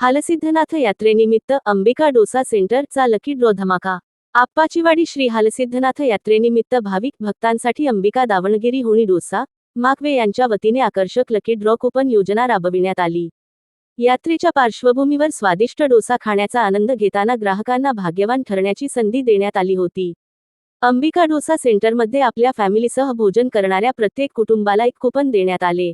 हालसिद्धनाथ यात्रेनिमित्त अंबिका डोसा सेंटरचा lucky draw धमाका. आप्पाचीवाडी श्री हालसिद्धनाथ यात्रेनिमित्त भाविक भक्तांसाठी अंबिका दावणगिरी होणी डोसा माकवे यांच्या वतीने आकर्षक लकी ड्रॉ कुपन योजना राबविण्यात आली. यात्रेच्या पार्श्वभूमीवर स्वादिष्ट डोसा खाण्याचा आनंद घेताना ग्राहकांना भाग्यवान ठरण्याची संधी देण्यात आली होती. अंबिका डोसा सेंटरमध्ये आपल्या फॅमिलीसह भोजन करणाऱ्या प्रत्येक कुटुंबाला एक कुपन देण्यात आले.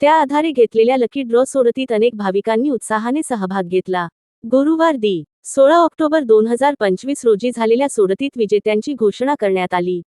त्या आधारे घेतलेल्या लकी ड्रॉ सोडतीत अनेक भाविकांनी उत्साहाने सहभाग घेतला. गुरुवार दि सोळा ऑक्टोबर दोन हजार पंचवीस रोजी झालेल्या सोडतीत विजेत्यांची घोषणा करण्यात आली.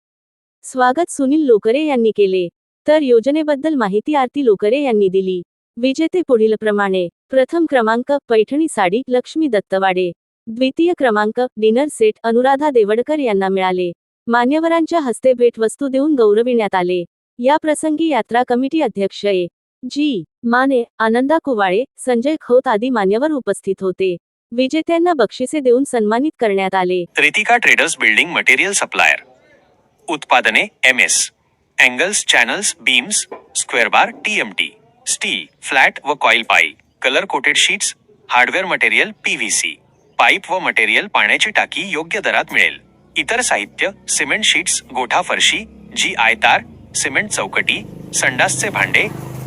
स्वागत सुनील लोकरे यांनी केले. तर योजनेबद्दल माहिती आरती लोकरे यांनी दिली. विजेते पुढील प्रमाणे प्रथम क्रमांक पैठणी साडी लक्ष्मी दत्तवाडे. द्वितीय क्रमांक डिनर सेट अनुराधा देवडकर यांना मिळाले. मान्यवरांच्या हस्ते भेटवस्तू देऊन गौरविण्यात आले. या प्रसंगी यात्रा कमिटी अध्यक्ष ए. जी माने आनंदा कुवाळे संजय खोत आदी मान्यवर उपस्थित होते. विजेत्यांना बक्षिसे देऊन सन्मानित करण्यात आले. Ritika traders building material supplier. उत्पादने M S. Angles channels beams square bar T steel flat व कॉईल पाई. Colour coated sheets hardware material PVC pipe व मटेरियल पाण्याची टाकी योग्य दरात मिळेल. इतर साहित्य सिमेंट शीट्स गोठा फरशी जी आयतार सिमेंट चौकटी संडासचे भांडे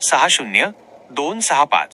सहा शून्य दोन सहा पाच.